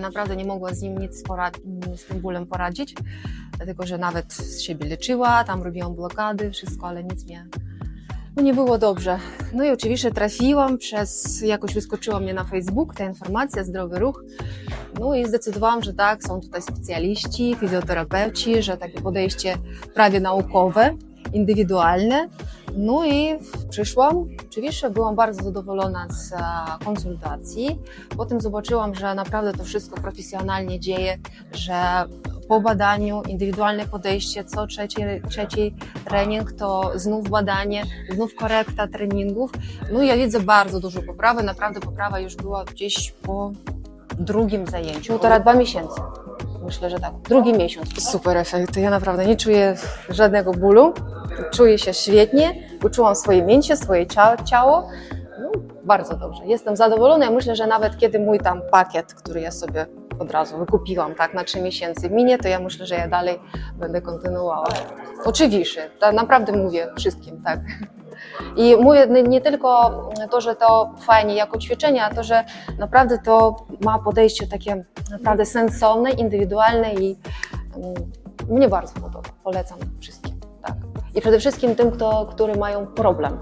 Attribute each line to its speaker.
Speaker 1: naprawdę nie mogła z nim nic z tym bólem poradzić, dlatego że nawet z siebie leczyła, tam robiłam blokady, wszystko, ale nic mnie no nie było dobrze. No i oczywiście trafiłam przez, jakoś wyskoczyła mnie na Facebook ta informacja, zdrowy ruch. No i zdecydowałam, że tak, są tutaj specjaliści, fizjoterapeuci, że takie podejście prawie naukowe, indywidualne. No i przyszłam. Oczywiście byłam bardzo zadowolona z e, konsultacji. Potem zobaczyłam, że naprawdę to wszystko profesjonalnie dzieje, że po badaniu indywidualne podejście, co trzeci, trzeci trening to znów badanie, znów korekta treningów. No ja widzę bardzo dużą poprawę, naprawdę poprawa już była gdzieś po drugim zajęciu, półtora, dwa miesiące. Myślę, że tak, drugi miesiąc. Super efekty, ja naprawdę nie czuję żadnego bólu, czuję się świetnie, uczułam swoje mięśnie, swoje cia- ciało, no, bardzo dobrze. Jestem zadowolona. Ja myślę, że nawet kiedy mój tam pakiet, który ja sobie od razu wykupiłam tak na trzy miesiące minie, to ja myślę, że ja dalej będę kontynuowała. Oczywiście, to naprawdę mówię wszystkim, tak. I mówię nie- nie tylko to, że to fajnie jako ćwiczenie, a to, że naprawdę to ma podejście takie naprawdę sensowne, indywidualne i mm, mnie bardzo podoba. Polecam wszystkim. I przede wszystkim tym, kto, którzy mają problem